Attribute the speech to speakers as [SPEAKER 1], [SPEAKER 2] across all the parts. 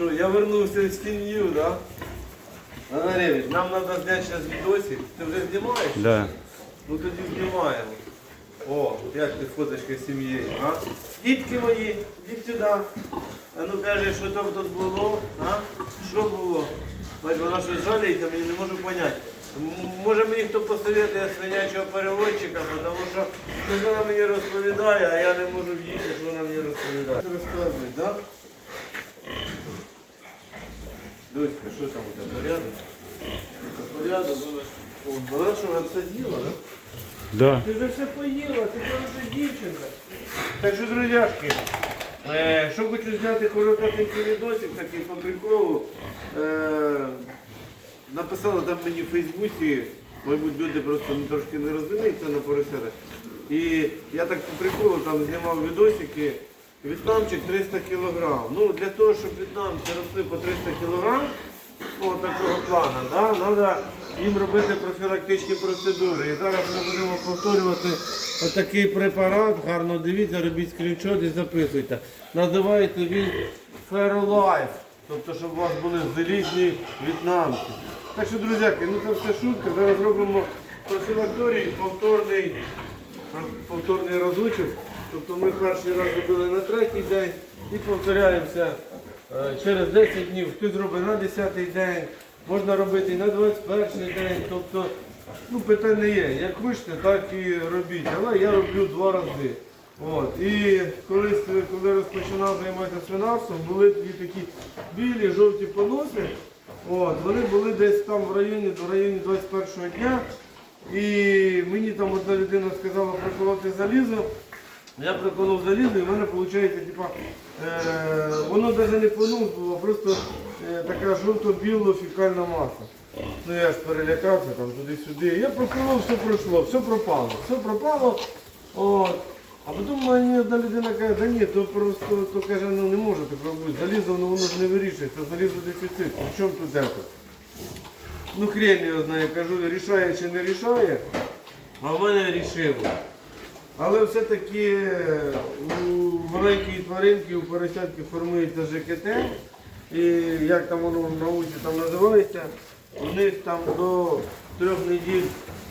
[SPEAKER 1] Що, я вернувся в сім'ю, да? Анаревич, нам треба зняти зараз відосик. Ти вже знімаєш?
[SPEAKER 2] Да.
[SPEAKER 1] Ну тоді знімаємо. О, як ти фоточка з сім'єю, а? Дітки мої, йдіть сюди. А ну кажи, що там тут було, а? Що було? Бач, вона щось жаліється, мені не можу. М- Може мені хто посоветує свинячого переводчика, тому що вона мені розповідає, а я не можу в'їхати, що вона мені розповідає. Розказуй, так? Дуська, що там у тебе, порядок? Порядок, вона що, обсадила, так?
[SPEAKER 2] Да.
[SPEAKER 1] Ти вже все поїла, ти хороша дівчинка. Так що, друзяшки, е, що хочу зняти коротенький відосик, такий по приколу. Е, написали там мені в Фейсбуці, мабуть, люди просто ну, трошки не розуміються на поросятах. І я так по приколу там знімав відосики. В'єтнамчик 300 кг. Ну, для того, щоб в'єтнамці росли по 300 кг, такого плану, да, треба їм робити профілактичні процедури. І зараз ми будемо повторювати отакий препарат. Гарно дивіться, робіть скріншот і записуйте. Називається він Ferolife. Тобто, щоб у вас були залізні в'єтнамці. Так що, друзяки, ну це все шутка. Зараз робимо профілакторій, повторний повторний разочок. Тобто ми перший раз робили на третій день і повторяємося е, через 10 днів. Хтось зробить на 10 день, можна робити і на 21 день. Тобто, ну питань є. Як хочете, так і робіть. Але я роблю два рази. От. І колись, коли розпочинав займатися свинарством, були такі такі білі, жовті поноси. От, вони були десь там в районі, в районі 21 дня. І мені там одна людина сказала проколоти залізо. Я проколов залізо і в мене виходить, типа, е, воно навіть не понос було, просто е, така жовто-біла фікальна маса. Ну я ж перелякався там туди-сюди. Я проколов, все пройшло, все пропало. Все пропало. От. А потім мені одна людина каже, да ні, то просто то каже, ну не може так робити. Залізо ну, воно ж не вирішується, залізо дефіцит. При чому тут це? Ну хрень його знає, кажу, рішає чи не рішає, а в мене рішило. Але все-таки е, у маленькій тваринки, у поросятки формується ЖКТ. І як там воно в науці там називається, у них там до трьох неділь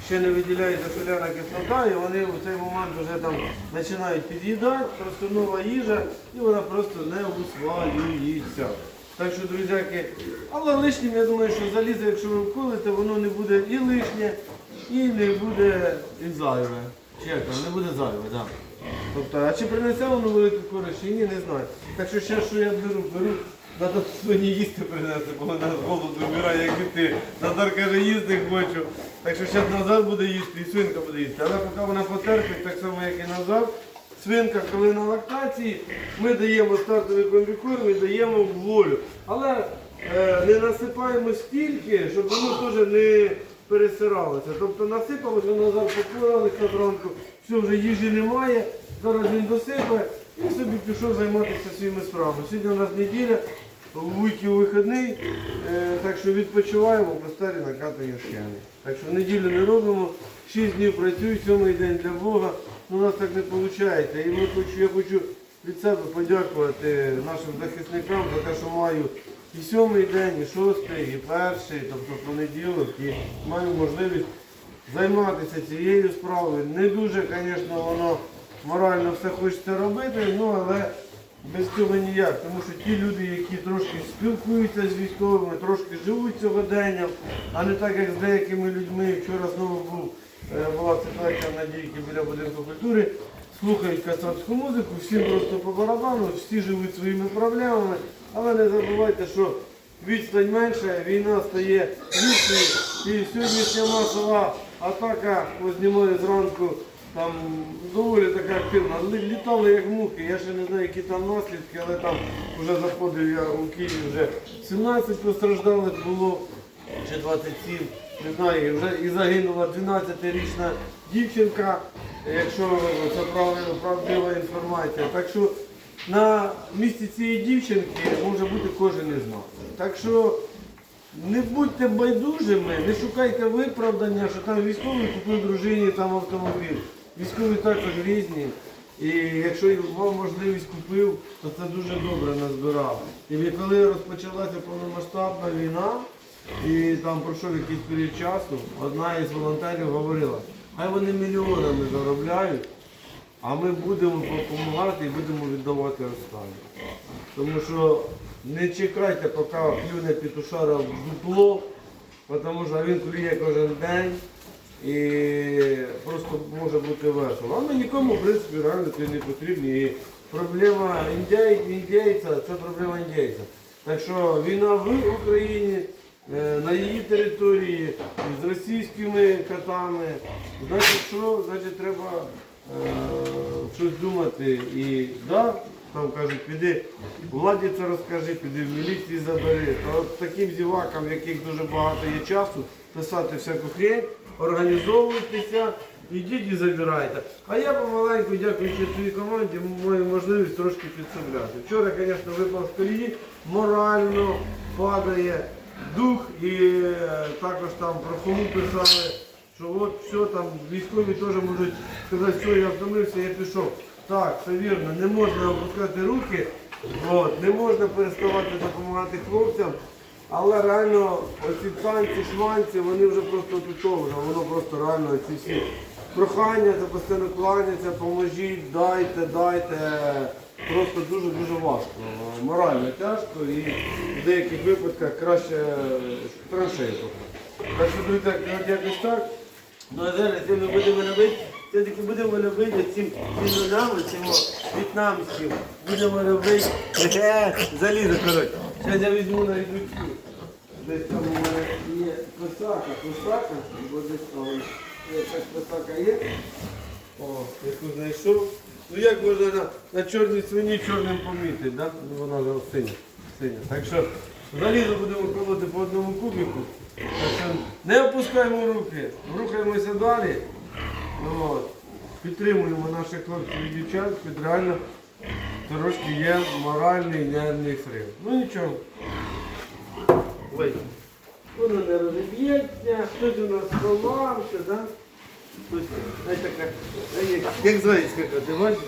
[SPEAKER 1] ще не виділяється соляна кислота, і вони в цей момент вже там починають під'їдати, просто нова їжа, і вона просто не усвоюється. Так що, друзяки, але лишнім, я думаю, що залізо, якщо ви вколите, воно не буде і лишнє, і не буде і зайве. Чи не буде зайве, так. Тобто, а чи принесе воно велику користь, чи ні, не знаю. Так що ще що я беру, беру, треба сьогодні їсти принести, бо вона з голоду вмирає, як і ти. Назар каже, їсти хочу. Так що ще Назар буде їсти, і свинка буде їсти. Але поки вона потерпить, так само, як і Назар, свинка, коли на лактації, ми даємо стартовий комбікорм і даємо волю. Але е, не насипаємо стільки, щоб воно теж не пересиралося. Тобто насипалося, Назар попоралися зранку, все, вже їжі немає, зараз він досипає і собі пішов займатися своїми справами. Сьогодні у нас неділя, у вихідний, е, так що відпочиваємо, по старі накатані шкени. Так що неділю не робимо, 6 днів працюю, сьомий день для Бога. Ну, у нас так не виходить. І ми хочу, я хочу від себе подякувати нашим захисникам за те, що маю і сьомий день, і шостий, і перший, тобто понеділок, і маю можливість займатися цією справою. Не дуже, звісно, воно морально все хочеться робити, ну але без цього ніяк. Тому що ті люди, які трошки спілкуються з військовими, трошки живуть сьогоденням, а не так, як з деякими людьми. Вчора знову був, е, була ситуація на дійки біля будинку культури. Слухають кацапську музику, всім просто по барабану, всі живуть своїми проблемами, але не забувайте, що відстань менша, війна стає рідшою, і сьогоднішня масова атака, ось знімаю зранку, там доволі така активна. Лі- Літали як мухи, я ще не знаю, які там наслідки, але там вже заходив я у Київ, вже. 17 постраждалих було, чи 27, не знаю, вже і загинула 12-річна дівчинка, якщо це правдива інформація. Так що на місці цієї дівчинки може бути кожен із нас. Так що не будьте байдужими, не шукайте виправдання, що там військовий купив дружині там автомобіль. Військові також різні. І якщо вам можливість купив, то це дуже добре назбирав. І коли розпочалася повномасштабна війна, і там пройшов якийсь період часу, одна із волонтерів говорила, хай вони мільйонами заробляють, а ми будемо допомагати і будемо віддавати останнє. Тому що не чекайте, поки клюне петушара в дупло, тому що він клює кожен день і просто може бути весело. А ми нікому, в принципі, реально це не потрібні. І проблема індій, індійця це проблема індійця. Так що війна в Україні, на її території, з російськими котами, значить що, значить треба е, щось думати. І да, там кажуть, піди владі це розкажи, піди в міліції забери. То от таким зівакам, яких дуже багато є часу, писати всяку хрень, організовуйтеся, ідіть і забирайте. А я помаленьку, дякуючи твоїй команді, маю можливість трошки підсобляти. Вчора, звісно, випав з колії, морально падає дух і е, також там про кому писали, що от все там, військові теж можуть сказати, все, я втомився, я пішов. Так, це вірно, не можна опускати руки, от, не можна переставати допомагати хлопцям, але реально оці танці, шванці, вони вже просто тут воно просто реально ці всі прохання, це постійно кланяться, поможіть, дайте, дайте. Просто дуже-дуже важко. Морально тяжко і в деяких випадках краще траншею. Так що, друзі, якось так. Ну а зараз ми будемо робити, це таки будемо робити цим нулями, цим в'єтнамським. Будемо робити е, залізо, коротше. Зараз я візьму на рідучку. Десь там у мене є косака, косака, бо десь там є якась косака є. О, яку знайшов. Ну як можна на, на чорній свині чорним помітити, да? Ну, вона вже синя. синя. Так що залізо будемо колоти по одному кубику. Так що не опускаємо руки, рухаємося далі. Ну. Підтримуємо наших хлопців і дівчат, під реально трошки є моральний нервний срив. Ну нічого. Ой. Воно не розіб'ється, хтось у нас сховався, да? Як, зайцька, ти бачиш?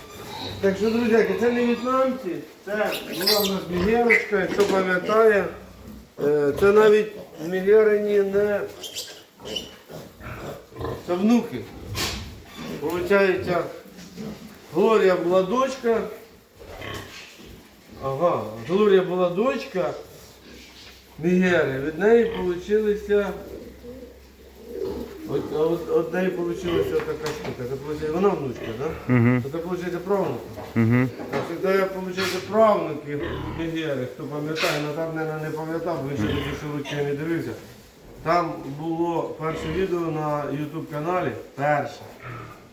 [SPEAKER 1] Так що, друзяки, це не в'єтнамці, це була в нас мігерочка, хто пам'ятає. Е, Це навіть мігерені не це внуки. Получається, Глорія була дочка. Ага, Глорія була дочка Мігери. Від неї получилися. От, от, от неї получилася така штука. Це получається, вона внучка? Да?
[SPEAKER 2] Угу.
[SPEAKER 1] Це виходить правнук.
[SPEAKER 2] Угу.
[SPEAKER 1] А тоді я, виходить, правнуки Мігери, хто пам'ятає, але там, мабуть, не пам'ятав, бо ще що руки не дивився. Там було перше відео на YouTube каналі, перше.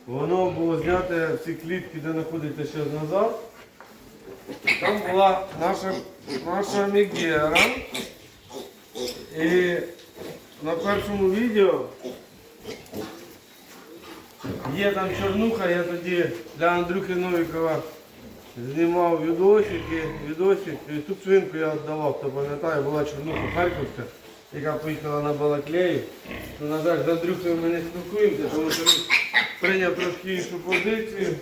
[SPEAKER 1] Воно було знято всі клітки, де знаходиться ще назад. Там була наша, наша Мігера. І на першому відео є там чорнуха, я тоді для Андрюхи Новікова знімав відосики, відосик, і ту свинку я віддавав, хто пам'ятає, була чорнуха Харківська, яка поїхала на Балаклеї. Ну, на жаль, з Андрюхою ми не спілкуємося, тому що він прийняв трошки іншу позицію.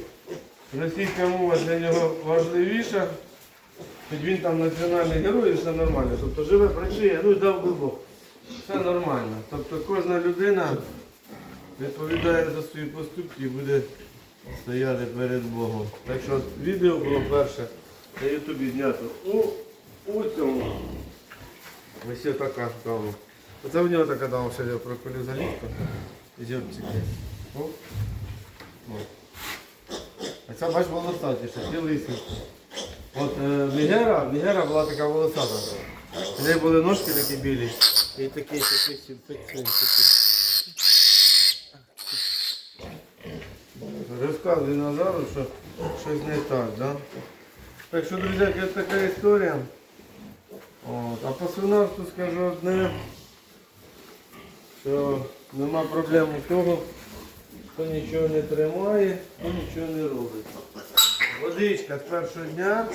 [SPEAKER 1] Російська мова для нього важливіша. Хоч він там національний герой, і все нормально. Тобто живе, працює, ну і дав би Бог. Все нормально. Тобто кожна людина відповідає за свої поступки і буде стояти перед Богом. Так що відео було перше на Ютубі знято у, у цьому. Ось така там. Оце в нього така там ще я проколю залізку. Зьобчики. А це бач волосатіше, ці лисі. От е, Мігера, Мігера була така волосата. У неї були ножки такі білі. І такі такі такі такі. Розказує Назару, що щось не так, да? Так що, друзі, це така історія. От. А по свинарству скажу одне, що нема проблем у того, хто нічого не тримає, хто нічого не робить. Водичка з першого дня.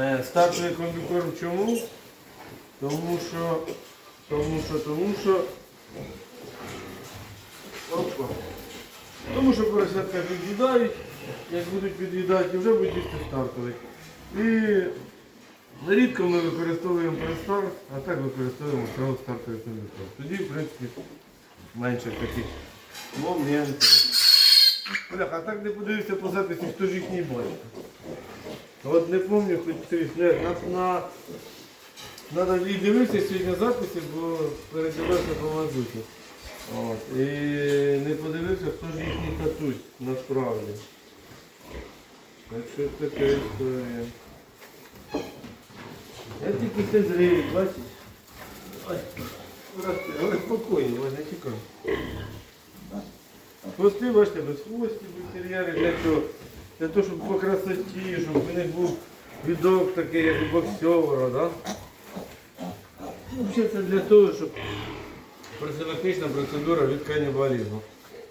[SPEAKER 1] Е, Стартовий комбікорм чому? Тому що, тому що, тому що. Опа. Тому що поросятка під'їдають, як будуть під'їдати, вже будуть їсти стартовий. І рідко ми використовуємо престарт, а так використовуємо сразу стартовий кондитор. Тоді, в принципі, менше таких моментів. Бляха, а так не подивився по записі, хто ж їхній батько. От не пам'ятаю, хоч ти на, Надо і дивитися сьогодні записи, бо передивився по мазуті. От. І не подивився, хто ж їхній татусь насправді. Так що така історія. Я тільки все зрію, бачиш? Але спокійно, ось не тікай. Хвости, бачите, без хвостів, без тер'єри, для чого? Для того, щоб по красоті, щоб у них був відок такий, як у боксера, да? Ну, це для того, щоб профілактична процедура від канібалізму.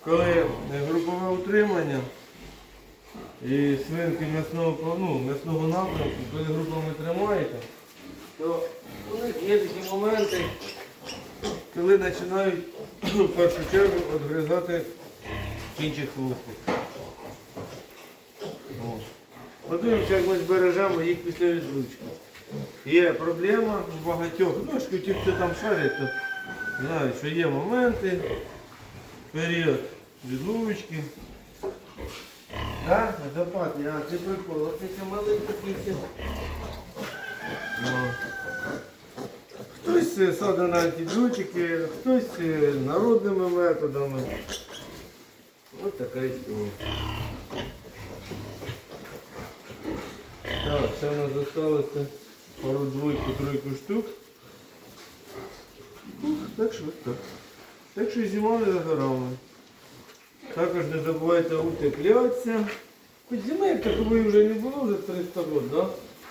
[SPEAKER 1] Коли е, групове утримання і свинки м'ясного, ну, м'ясного напрямку, коли групами тримаєте, то у них є такі моменти, коли починають ну, в першу чергу відгризати кінчик хвостик. Подивимося, як ми збережемо їх після відлучки. Є проблема у багатьох. Ну, хто там шарять, то знають, що є моменти, період відлучки. Так, западні, а це прикол, це маленька кінця. Ну. Хтось е, саде на антибіотики, хтось е, народними методами. Ось така історія. Так, ще в нас залишилося пару двойку, тройку штук. Так що так. Так що зима не за. Також не забувайте утеплятися. Хоч зими як такової вже не було, вже 300 років, да?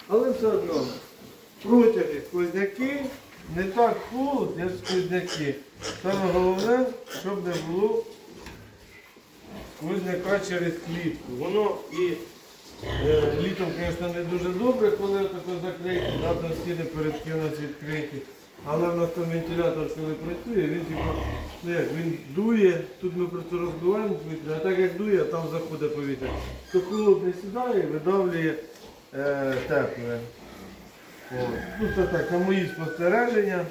[SPEAKER 1] але все одно. Протяги, сквозняки, не так холод, як сквозняки. Саме головне, щоб не було сквозняка через клітку. Воно і Е, Літом, звісно, не дуже добре, коли тако закриті, надо стіни перед кимось відкриті. Але в нас там вентилятор, коли працює, він типу, ну він дує, тут ми просто розбиваємо повітря, а так як дує, там заходить повітря. То холодне сідає, видавлює е, тепле. От. Ну це так, на мої спостереження.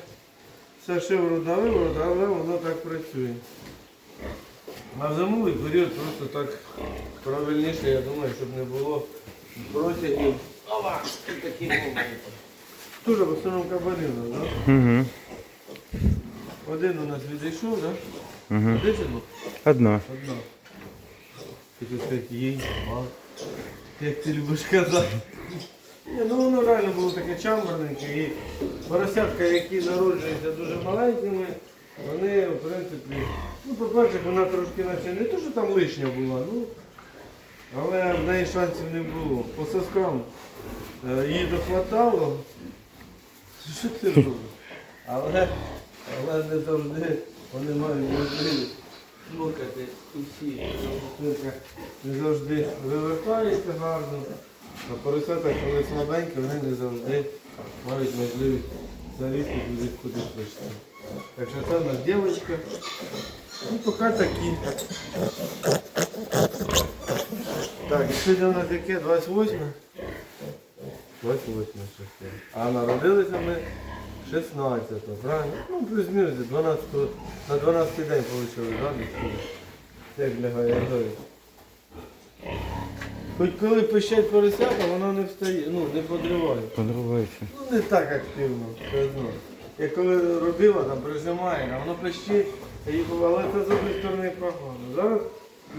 [SPEAKER 1] Все шиворот на виворот, але воно так працює. А в зимовий період просто так правильніше, я думаю, щоб не було протягів. Ова! Такі моменти. Дуже в основному кабанина, да?
[SPEAKER 2] Угу.
[SPEAKER 1] Один у нас відійшов, да?
[SPEAKER 2] Угу.
[SPEAKER 1] Де це був?
[SPEAKER 2] Одна.
[SPEAKER 1] Одна. Ти сказати, їй, а, як ти любиш казати. Ні, ну воно реально було таке чамберненьке і поросятка, які народжуються дуже маленькими, вони, в принципі, ну, по-перше, вона трошки наче не то, що там лишня була, ну, але в неї шансів не було. По соскам е, їй дохватало. Що ти робиш? Але, але не завжди вони мають можливість слухати усі. Не завжди вивертається гарно. А поросята, коли слабенькі, вони не завжди мають можливість залізти туди, куди хочеться. Так що це в нас дівчинка. Ну, поки такі. Так, сьогодні у нас яке? 28? 28 число. А народилися ми 16, правильно? Ну, плюс-мінус 12, на 12 день вийшли, да. Як лягає, як говорить. Хоч коли пищать поросята, воно не встає, ну, не подриває.
[SPEAKER 2] Подривається.
[SPEAKER 1] Ну не так активно, все одно. Як коли родила, там прижимає, а воно пищить, і бувало, але це з однієї сторони погано. Зараз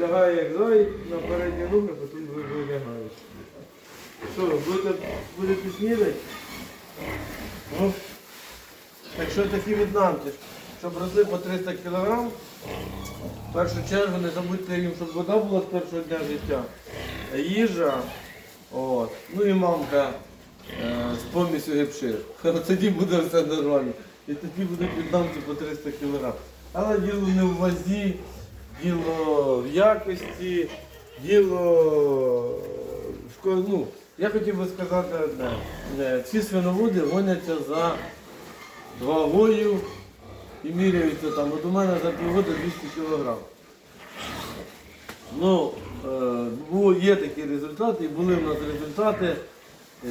[SPEAKER 1] лягає як зай на передні руки, потім ви вилягаєте. Що, будете, будете снідати? Ну, так що такі віднамки, щоб росли по 300 кг, в першу чергу не забудьте їм, щоб вода була з першого дня життя. Їжа, от, ну і мамка е, з помісю гепшир. Тоді буде все нормально. І тоді буде піднамки по 300 кг. Але діло не в вазі, діло в якості, діло в ну, я хотів би сказати одне. Е, Ці свиноводи гоняться за вагою і міряються там. От у мене за півгода 200 кг. Ну, е, є такі результати, і були в нас результати,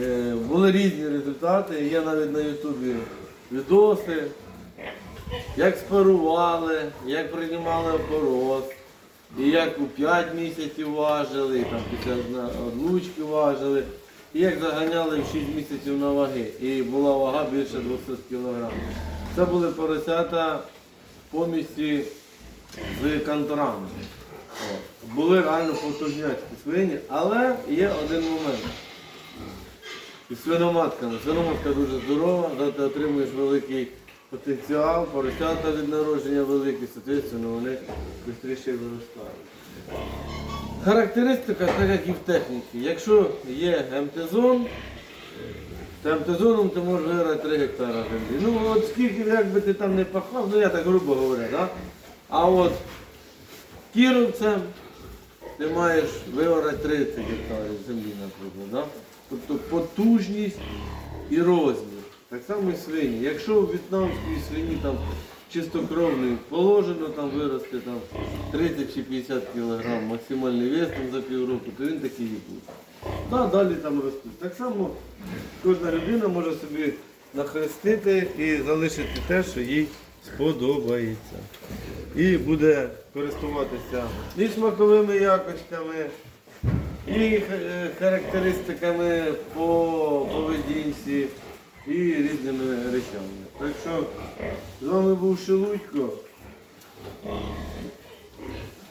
[SPEAKER 1] е, були різні результати. Є навіть на Ютубі відоси, як спарували, як приймали оборот, і як у 5 місяців важили, і там після одлучки важили, і як заганяли в 6 місяців на ваги. І була вага більше 200 кг. Це були поросята помісті з канторами. Були реально потужняцькі свині, але є один момент. Із свиноматками. Свиноматка дуже здорова, ти отримуєш великий потенціал, поросята від народження великі, соответственно, вони швидше виростають. Характеристика, так як і в техніці. Якщо є МТ-зон, то МТ-зоном ти можеш виграти 3 гектара землі. Ну от скільки як би ти там не пахав, ну я так грубо говорю, да? а от кіровцем ти маєш виграти 30 гектарів землі, наприклад. Да? Тобто потужність і розмір. Так само і свині. Якщо у в'єтнамській свині там чистокровний положено там вирости там 30 чи 50 кг максимальний вес там, за півроку, то він такий і буде. Да, далі там ростуть. Так само кожна людина може собі нахрестити і залишити те, що їй сподобається. І буде користуватися і смаковими якостями, і е, характеристиками по поведінці, і різними речами. Так що з вами був Шелудько.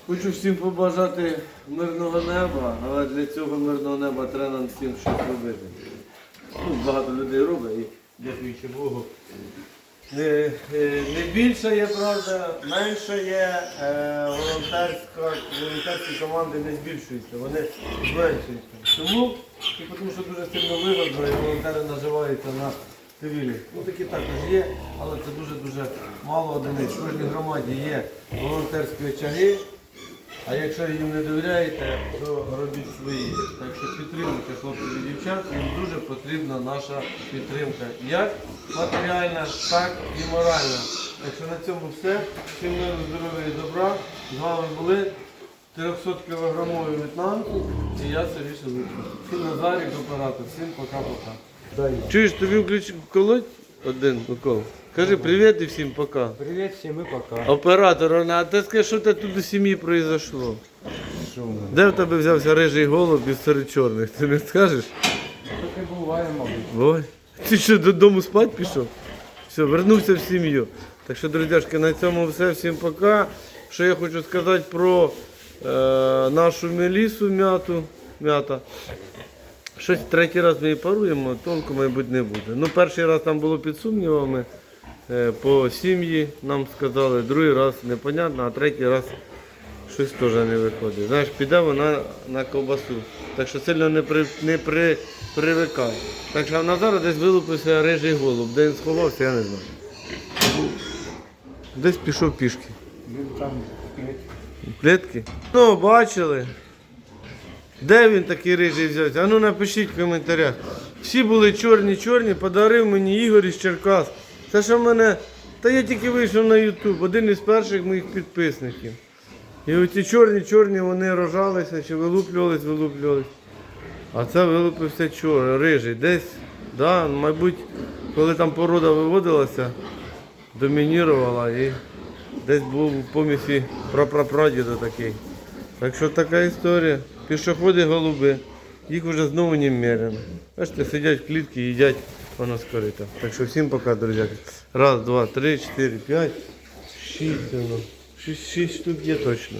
[SPEAKER 1] Хочу всім побажати мирного неба, але для цього мирного неба треба нам всім щось робити. Ну, багато людей робить і дякуючи Богу. Не, е, не більше є, правда, менше є, е, волонтерська, волонтерські команди не збільшуються, вони зменшуються. Чому? Тому що дуже сильно вигодно і волонтери наживаються на цивілі. Ну такі також є, але це дуже-дуже мало одиниць. В кожній громаді є волонтерські очаги, а якщо їм не довіряєте, то робіть свої. Так що підтримуйте хлопців і дівчат, їм дуже потрібна наша підтримка. Як матеріальна, так і моральна. Так що на цьому все. Всім миру, здоров'я і добра. З вами були 300 кілограмові в'єтнамці і я Сергій Шелудько. Всім Назарік, оператор. Всім пока-пока. Чуєш, тобі включ колоть один укол? Кажи привіт і всім пока.
[SPEAKER 3] Привет всем и пока.
[SPEAKER 1] Оператор, а ти скажи, що те тут у сім'ї произошло?
[SPEAKER 3] Шумно.
[SPEAKER 1] Де в тебе взявся рижий голуб із серед чорних? Ти не скажеш?
[SPEAKER 3] Так и бывает, мабуть.
[SPEAKER 1] Ой, ти що додому спати пішов? Все, вернувся в сім'ю. Так що, друзяшки, на цьому все. Всім пока. Що я хочу сказати про нашу мелісу м'яту. М'ята. Щось третій раз ми її паруємо, толку, мабуть, не буде. Ну, перший раз там було під сумнівами. е, По сім'ї нам сказали, другий раз непонятно, а третій раз щось теж не виходить. Знаєш, піде вона на ковбасу. Так що сильно не, при, не при, привикай. Так що на зараз десь вилупився рижий голуб. Де він сховався, я не знаю. Десь пішов пішки.
[SPEAKER 3] Він там
[SPEAKER 1] Плетки? Ну, бачили. Де він такий рижий взявся? А ну напишіть в коментарях. Всі були чорні-чорні, подарив мені Ігор із Черкас. Це що мене. Та я тільки вийшов на Ютуб, один із перших моїх підписників. І оці чорні-чорні вони рожалися чи вилуплювались, вилуплювались. А це вилупився чор, рижий. Десь, да, мабуть, коли там порода виводилася, домінірувала і десь був у помісі прапрапрадіда такий. Так що така історія. Пішоходи голуби, їх вже знову не немерено. Бачите, сидять в клітці, їдять воно скорита. Так що всім пока, друзі. Раз, два, три, чотири, п'ять, шість. Шість, шість штук є точно.